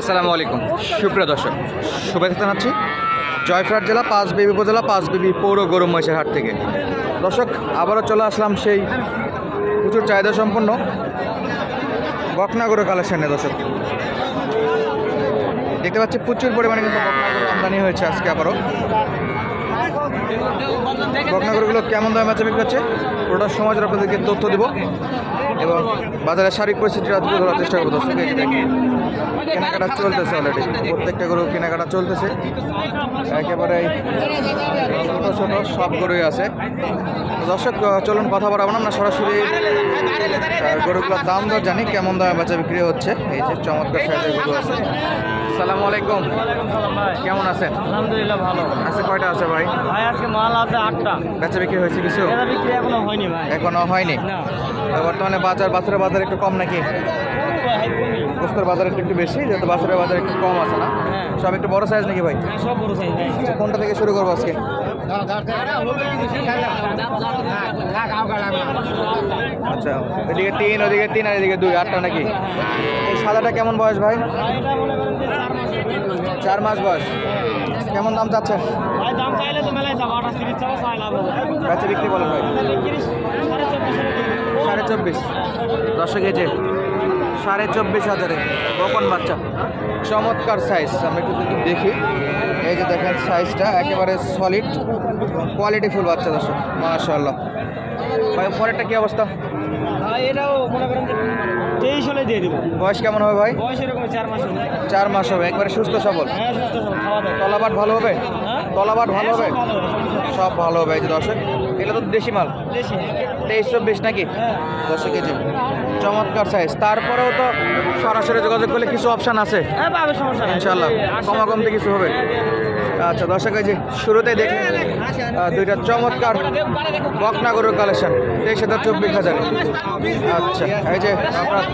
আসসালামু আলাইকুম। সুপ্রিয় দর্শক, শুভেচ্ছা জানাচ্ছি জয়ফ্রাট জেলা পাঁচ বিবি উপজেলা পাঁচ বিবি পৌর গরম মহিষের হাট থেকে। দর্শক, আবারও চলে আসলাম সেই প্রচুর চাহিদা সম্পন্ন বকনা কালেকশানে, দর্শক। দেখতে পাচ্ছি প্রচুর পরিমাণে কিন্তু বকনাগরু আমদানি হয়েছে আজকে আবারও। বকনা গরুগুলো কেমন দামে বেচা বিক্রি হচ্ছে? পুরোটা সমাজ আপনাদেরকে তথ্য দিব। এবং বাজারের শারীরিক পরিস্থিতিটা তুলে ধরার চেষ্টা করব দর্শক কেনাকাটা চলতেছে অলরেডি প্রত্যেকটা গরু কেনাকাটা চলতেছে। একেবারে ছোট ছোট সব গরুই আছে। দর্শক চলুন কথা বলাবো না। আমরা সরাসরি গরুগুলোর দাম দর জানি কেমন দামে বেচা বিক্রি হচ্ছে। এই যে চমৎকার সাইজের গরু আছে। সালামু আলাইকুম। কেমন আছেন? আলহামদুলিল্লাহ ভালো। আছে কয়টা আছে ভাই? ভাই আজকে মাল আছে আটটা। বেচা বিক্রি হয়েছে কিছু? বিক্রি এখনও হয়নি ভাই। এখনও হয়নি? না। বর্তমানে বাজার বাছরের বাজার একটু কম নাকি? পোস্তর বাজার একটু একটু বেশি যেহেতু বাছরের বাজার একটু কম আছে না? হ্যাঁ। সব একটু বড় সাইজ নাকি ভাই? হ্যাঁ, সব বড় সাইজ কোনটা থেকে শুরু করব আজকে? আচ্ছা এদিকে তিন, ওদিকে তিন আর এদিকে দুই, আটটা নাকি? এই সাদাটা কেমন বয়স ভাই? চার মাস বয়স। কেমন দাম হবে বেচা বিক্রি বলেন ভাই। সাড়ে চব্বিশ। দশক গেছে সাড়ে চব্বিশ হাজারে। বকন বাচ্চা। চমৎকার সাইজ আমরা একটু যদি দেখি এই যে দেখেন সাইজটা একেবারে সলিড কোয়ালিটি ফুল বাচ্চা দর্শক মাশাআল্লাহ। ভাই পরেরটা কি অবস্থা? এটাও মনে করেন তেইশ হলে দিয়ে দিব। বয়স কেমন হবে ভাই? বয়স এরকম চার মাস হবে। চার মাস হবে একবারে সুস্থ সবল। হ্যাঁ সুস্থ সবল, খাওয়া দাওয়া। তলাবাট ভালো হবে? হ্যাঁ? তলাবাট ভালো হবে? হ্যাঁ, সব ভালো হবে, সব ভালো হবে এই যে দর্শক এগুলো তো দেশি মাল। দেশি। তেইশ চব্বিশ নাকি? দশ কেজি চমৎকার সাইজ তারপরেও তো সরাসরি যোগাযোগ করলে কিছু অপশান আছে? হ্যাঁ পাবে সমস্যা ইনশাল্লাহ কমা কমতে কিছু হবে। আচ্ছা দর্শক এই যে শুরুতেই দেখি দুইটা চমৎকার বকনা গরুর কালেকশন তেইশ হাজার চব্বিশ হাজার। আচ্ছা এই যে আপনার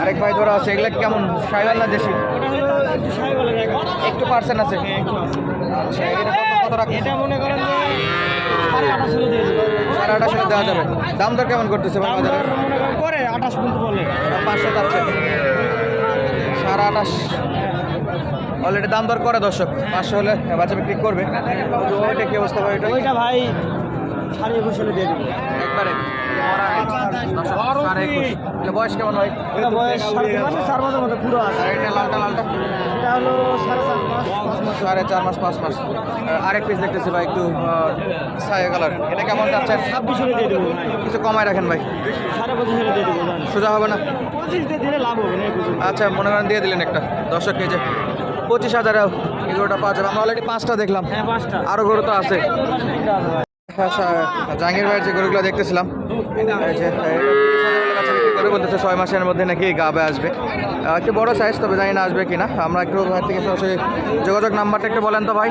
আরেক ভাই ধরা আছে এগুলা কেমন? সাইবার না দেশি? একটু পার্সেন্ট আছে। আচ্ছা এটা কত কত এটা মনে করেন সাড়ে আঠাশ দেওয়া যাবে। দাম দর কেমন করতেছে ভাই? আঠাশ কিন্তু বলে। পাঁচশো যাচ্ছে। সাড়ে আঠাশ। অলরেডি দাম দর করে দর্শক। পাঁচশো হলে বাচ্চা বিক্রি করবে। ওইটা কি অবস্থা ভাই? ওইটা ভাই সাড়ে একুশ হলে দিয়ে দেবো। একবারে। সাড়ে একুশ এটা বয়স কেমন হয় এটা বয়স চার মাসের মধ্যে পুরো আছে। এটা লালটা লালটা। এটা হলো সাড়ে চার মাস পাঁচ মাস। সাড়ে চার মাস পাঁচ মাস। আরেক পিস দেখতেছি ভাই একটু ছায়া কালার এটা কেমন যাচ্ছেন ছাব্বিশ হলে দিয়ে দেবো। কিছু কমায় রাখেন ভাই। সাড়ে পঁচিশ হলে দিয়ে দেবো সোজা হবে না? পঁচিশ দিয়ে দিলে লাভ হবে না আচ্ছা মনে করেন দিয়ে দিলেন একটা। দর্শক কেজি পঁচিশ হাজার এগুলোটা পাওয়া যাবে। আমরা অলরেডি পাঁচটা দেখলাম। হ্যাঁ পাঁচটা। আরও গরু তো আছে। আচ্ছা জাহাঙ্গীর ভাইয়ের যে গরুগুলো দেখতেছিলাম করে বলতেছে ছয় মাসের মধ্যে নাকি গাবে আসবে। একটু বড় সাইজ তবে জানি না আসবে কিনা আমরা একটু ভাই থেকে সরাসরি যোগাযোগ নাম্বারটা একটু বলেন তো ভাই।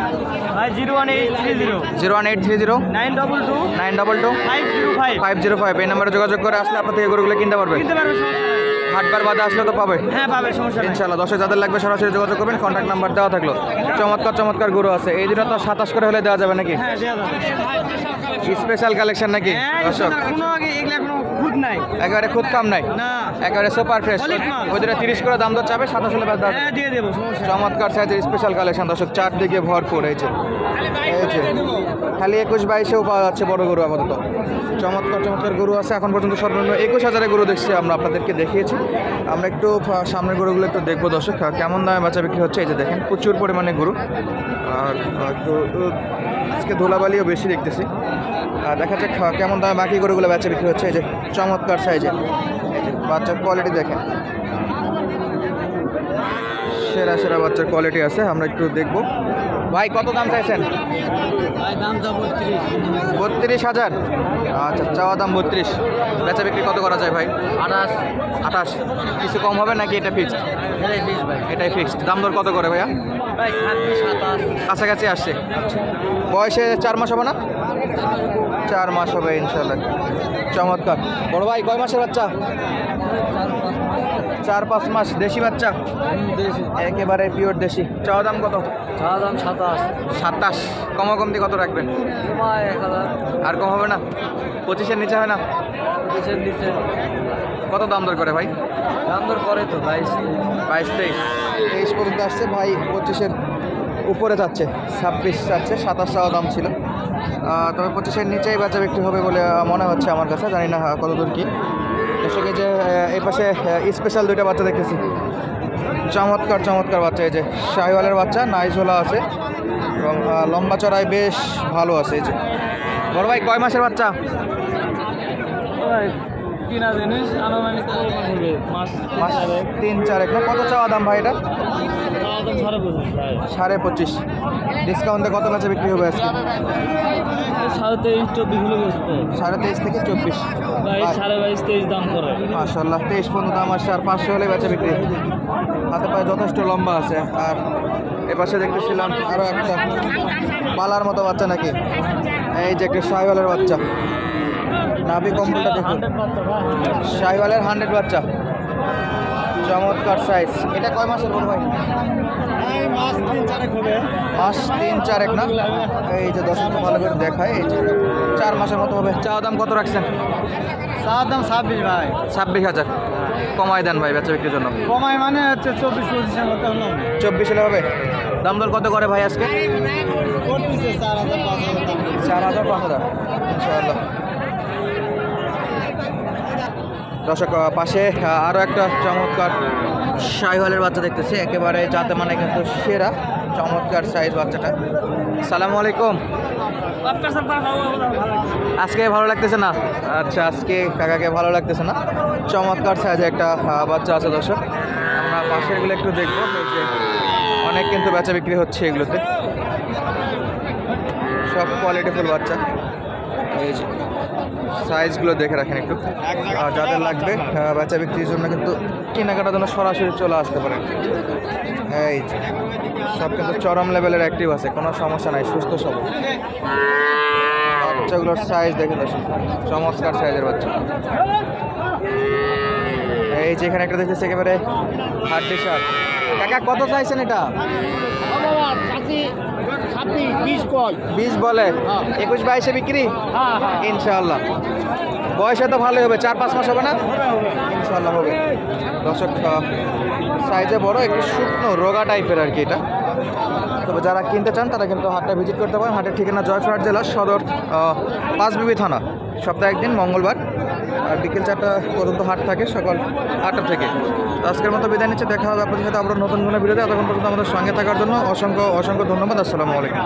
Zero one eight three zero. Zero one eight three zero. Nine double two. Nine double two. Five zero five. Five zero five. এই নাম্বারে যোগাযোগ করে আসলে আপনার থেকে গরুগুলো কিনতে পারবে? কিনতে পারবে। হাটবার বাদে আসলে তো পাবে। হ্যাঁ পাবে সমস্যা ইনশাল্লাহ দশে যাদের লাগবে সরাসরি যোগাযোগ করবেন কন্ট্যাক্ট নাম্বার দেওয়া থাকল। চমৎকার চমৎকার গরু আছে। এই দিনে তো সাতাশ করে হলে দেওয়া যাবে নাকি? হ্যাঁ স্পেশাল কালেকশন নাকি? হ্যাঁ দর্শক। নাই। একেবারে খুদ কাম নাই? না। একেবারে সুপার ফ্রেশ ওই দুটো তিরিশ করে দাম দর চাবে সাতাশ হলে হ্যাঁ দিয়ে দেবো চমৎকার সাইজের স্পেশাল কালেকশন দর্শক চারদিকে ভরপুর হয়েছে এই যে। খালি একুশ বাইশেও পাওয়া যাচ্ছে বড় গরু আপাতত। চমৎকার চমৎকার গরু আছে। এখন পর্যন্ত সর্বনিম্ন একুশ হাজারের গরু দেখছি আমরা আপনাদেরকে দেখিয়েছি। আমরা একটু সামনের গরুগুলো একটু দেখব দর্শক কেমন দামে বাচ্চা বিক্রি হচ্ছে এই যে দেখেন, প্রচুর পরিমাণে গরু। আর একটু আজকে ধুলাবালিও বেশি দেখতেছি। আর দেখা যাক কেমন দামে বাকি গরুগুলো বেচা বিক্রি হচ্ছে এই যে চমৎকার সাইজে বাচ্চার কোয়ালিটি দেখেন। সেরা সেরা বাচ্চার কোয়ালিটি আছে, আমরা একটু দেখব। ভাই কত দাম চাইছেন? বত্রিশ। হাজার? আচ্ছা চাওয়া দাম বত্রিশ। বেচা বিক্রি কত করা যায় ভাই? আঠাশ। আঠাশ। কিছু কম হবে নাকি এটা ফিক্সড এটাই ফিক্সড দাম দর কত করে ভাইয়া? কাছাকাছি আসছে। বয়সে চার মাস হবে না? চার মাস হবে ইনশাল্লাহ চমৎকার। বড় ভাই কয় মাসের বাচ্চা? চার পাঁচ মাস দেশি বাচ্চা? একেবারে পিওর দেশি। চাওয়া দাম কত? চা দাম সাতাশ। সাতাশ। কমা কমতি কত রাখবেন? আর কম হবে না? পঁচিশের নিচে হয় না? পঁচিশের নিচে। কত দাম দর করে ভাই? দাম দর করে তো বাইশ। বাইশ তেইশ। তেইশ পর্যন্ত আসছে ভাই পঁচিশের উপরে যাচ্ছে, ছাব্বিশ যাচ্ছে, সাতাশ চাওয়া দাম ছিল। তবে পঁচিশের নিচেই বাচ্চা বিক্রি হবে বলে মনে হচ্ছে আমার কাছে, জানি না কতদূর কি। দর্শক যে এই পাশে স্পেশাল দুইটা বাচ্চা দেখতেছি। চমৎকার চমৎকার বাচ্চা, এই যে, শাহিওয়ালের বাচ্চা, নাইজোলা আছে, এবং লম্বা চড়াই বেশ ভালো আছে, এই যে। বড় ভাই, কয় মাসের বাচ্চা? কিনা জিনিস আনুমানিক হবে? মাস মাস তিন চারেক না? কত চাওয়া দাম ভাই এটা? সাড়ে পঁচিশ ডিসকাউন্টে কত কাছে বিক্রি হবে আজকে? সাড়ে তেইশ চব্বিশ হলে সাড়ে তেইশ থেকে চব্বিশ। সাড়ে বাইশ তেইশ দাম করে। মাসাল্লাহ তেইশ পর্যন্ত দাম আসছে আর পাঁচশো হলে বেচা বিক্রি। হাতে পায়ে যথেষ্ট লম্বা আছে আর এপাশে দেখতেছিলাম আরও একটা পালার মতো বাচ্চা নাকি? এই যে একটা শাহিওয়ালের বাচ্চা। নাভি কম্বলটা দেখুন। শাহিওয়ালের হান্ড্রেড বাচ্চা। চমৎকার সাইজ এটা কয় মাসের বড় ভাই? মাস তিন চারেক না? এই যে দশ ভালো করে দেখায় এই যে চার মাসের মতো হবে। চা দাম কত রাখছেন? চার দাম ছাব্বিশ ভাই। ছাব্বিশ হাজার। কমাই দেন ভাই বেচা বিক্রির জন্য। কমাই মানে হচ্ছে চব্বিশ পঁচিশের হলো। চব্বিশ হলে হবে? দাম দর কত করে ভাই আজকে? চার হাজার পাঁচ হাজার। চার হাজার পাঁচ হাজার। ইনশাআল্লাহ। দর্শক পাশে আরও একটা চমৎকার শাহিওয়ালের বাচ্চা দেখতেছি। একেবারে যাতে মানে কিন্তু সেরা চমৎকার সাইজ বাচ্চাটা। সালামু আলাইকুম। আজকে ভালো লাগতেছে না? আচ্ছা আজকে কাকাকে ভালো লাগতেছে না? চমৎকার সাইজে একটা বাচ্চা আছে দর্শক। আমরা পাশেরগুলো একটু দেখব। অনেক কিন্তু বেচা বিক্রি হচ্ছে এগুলোতে। সব কোয়ালিটিফুল বাচ্চা। এই সাইজগুলো দেখে রাখেন একটু। আর যাদের লাগবে বাচ্চা বেচা বিক্রির জন্য কিন্তু কেনাকাটার জন্য সরাসরি চলে আসতে পারেন। এই সব কিন্তু চরম লেভেলের অ্যাক্টিভ আছে, কোনো সমস্যা নাই, সুস্থ সব বাচ্চাগুলোর সাইজ দেখে দর্শক চমৎকার সাইজের বাচ্চা। এই যে, এখানে একটা দেখতেছি একেবারে হাড্ডি শার্ট। কাকা, কত চাইছেন এটা? বিশ বলে একুশ বাইশে বিক্রি? হ্যাঁ হ্যাঁ। ইনশাআল্লাহ। বয়সে তো ভালোই হবে চার পাঁচ মাস হবে না? ইনশাআল্লাহ হবে। দর্শক সাইজে বড় একটু শুকনো রোগা টাইপের আর কি এটা। তবে যারা কিনতে চান তারা কিন্তু হাটটা ভিজিট করতে পারেন। হাটের ঠিকানা জয়ফ্রাট জেলা সদর পাঁচবিবি থানা। সপ্তাহে একদিন মঙ্গলবার। আর বিকেল চারটা পর্যন্ত হাট থাকে সকাল আটটা থেকে। আজকের মতো বিদায় নিচ্ছে, দেখা হবে আপনাদের সাথে আবার নতুন কোনো ভিডিওতে। এতক্ষণ পর্যন্ত আমাদের সঙ্গে থাকার জন্য অসংখ্য অসংখ্য ধন্যবাদ। আসসালামু আলাইকুম।